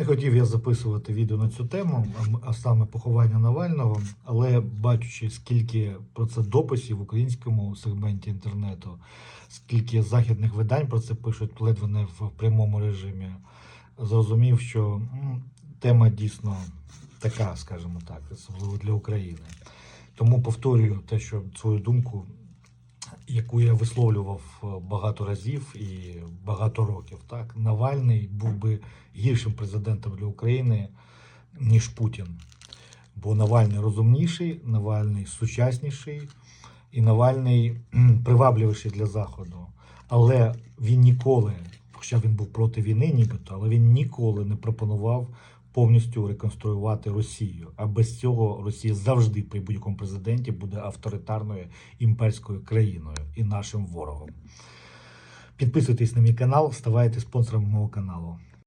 Не хотів я записувати відео на цю тему, а саме поховання Навального, але бачучи, скільки про це дописів в українському сегменті інтернету, скільки західних видань про це пишуть ледве не в прямому режимі, зрозумів, що тема дійсно така, скажімо так, особливо для України. Тому повторюю те, що свою думку, яку я висловлював е, багато разів і багато років. Так, Навальний був би гіршим президентом для України, ніж Путін. Бо Навальний розумніший, Навальний сучасніший і Навальний привабливіший для Заходу. Але він ніколи, хоча він був проти війни, нібито, але він ніколи не пропонував повністю реконструювати Росію. А без цього Росія завжди при будь-якому президенті буде авторитарною імперською країною і нашим ворогом. Підписуйтесь на мій канал, ставайте спонсором мого каналу.